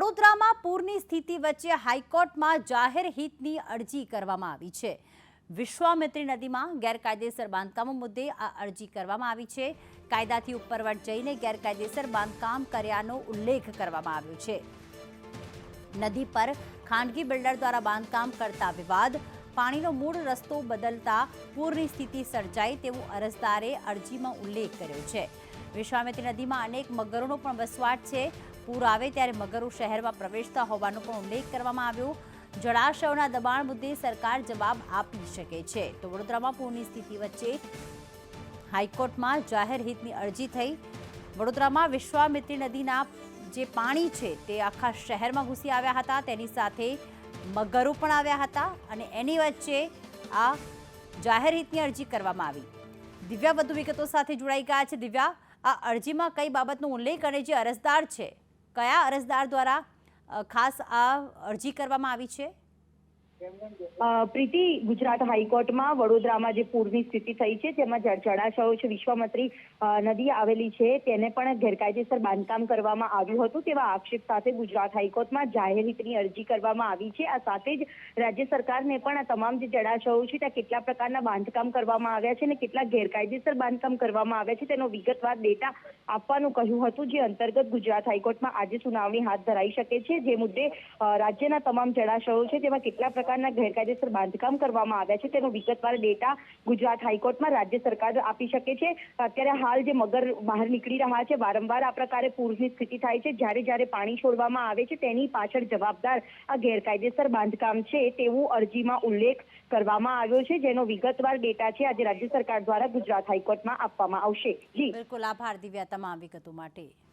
વડોદરામાં પૂરની સ્થિતિ વચ્ચે હાઈકોર્ટમાં જાહેર હિતની અરજી કરવામાં આવી છે. વિશ્વામિત્રી નદીમાં ગેરકાયદેસર બાંધકામો મુદ્દે આ અરજી કરવામાં આવી છે. કાયદાથી ઉપરવટ જઈને ગેરકાયદેસર બાંધકામ કર્યાનો ઉલ્લેખ કરવામાં આવ્યો છે. નદી પર ખાનગી બિલ્ડર દ્વારા બાંધકામ કરતા વિવાદ, પાણીનો મૂળ રસ્તો બદલતા પૂરની સ્થિતિ સર્જાઈ તેવું અરજદારે અરજીમાં ઉલ્લેખ કર્યો છે. વિશ્વામિત્રી નદીમાં અનેક મગરોનો પણ વસવાટ છે. પૂર આવે ત્યારે મગરો શહેરમાં પ્રવેશતા હોવાનો પણ ઉલ્લેખ કરવામાં આવ્યો. જળાશયોના દબાણ મુદ્દે સરકાર જવાબ આપી શકે છે. તો વડોદરામાં પૂરની સ્થિતિ વચ્ચે હાઈકોર્ટમાં જાહેર હિતની અરજી થઈ. વડોદરામાં વિશ્વામિત્રી નદીના જે પાણી છે તે આખા શહેરમાં ઘૂસી આવ્યા હતા. તેની સાથે મગરો પણ આવ્યા હતા અને એની વચ્ચે આ જાહેર હિતની અરજી કરવામાં આવી. દિવ્યા વધુ વિગતો સાથે જોડાઈ ગયા છે. દિવ્યા, આ અરજીમાં કઈ બાબતનો ઉલ્લેખ અને જે અરજદાર છે કયા અરજદાર દ્વારા ખાસ આ અરજી કરવામાં આવી છે? પ્રીતિ, ગુજરાત હાઈકોર્ટમાં વડોદરામાં જે પૂરની સ્થિતિ થઈ છે તેમાં જળાશયો છે, વિશ્વામત્રી નદી આવેલી છે, તેને પણ ગેરકાયદેસર બાંધકામ કરવામાં આવ્યું હતું તેવા આક્ષેપ સાથે ગુજરાત હાઈકોર્ટમાં જાહેર હિતની અરજી કરવામાં આવી છે. આ સાથે જ રાજ્ય સરકારને પણ તમામ જે જળાશયો છે, ત્યાં કેટલા પ્રકારના બાંધકામ કરવામાં આવ્યા છે અને કેટલા ગેરકાયદેસર બાંધકામ કરવામાં આવ્યા છે, તેનો વિગતવાર ડેટા આપવાનું કહ્યું હતું, જે અંતર્ગત ગુજરાત હાઈકોર્ટમાં આજે સુનાવણી હાથ ધરાઈ શકે છે. જે મુદ્દે રાજ્યના તમામ જળાશયો છે, તેમાં કેટલા પ્રકારના ગેરકાયદેસર બાંધકામ કરવામાં આવ્યા છે. તેનો વિગતવાર ડેટા ગુજરાત હાઈકોર્ટમાં રાજ્ય સરકાર આપી શકે છે. અત્યારે હાલ જે મગર બહાર નીકળી રહ્યા છે, વારંવાર આ પ્રકારે પૂરની સ્થિતિ થાય છે. જ્યારે જ્યારે પાણી છોડવામાં આવે છે, તેની પાછળ જવાબદાર આ ગેરકાયદેસર બાંધકામ છે તેવું અરજીમાં ઉલ્લેખ કરવામાં આવ્યો છે. જેનો વિગતવાર ડેટા છે આજે રાજ્ય સરકાર દ્વારા ગુજરાત હાઈકોર્ટમાં આપવામાં આવશે. જી. બિલકુલ આભાર દિવ્યા તમામ વિગતો માટે.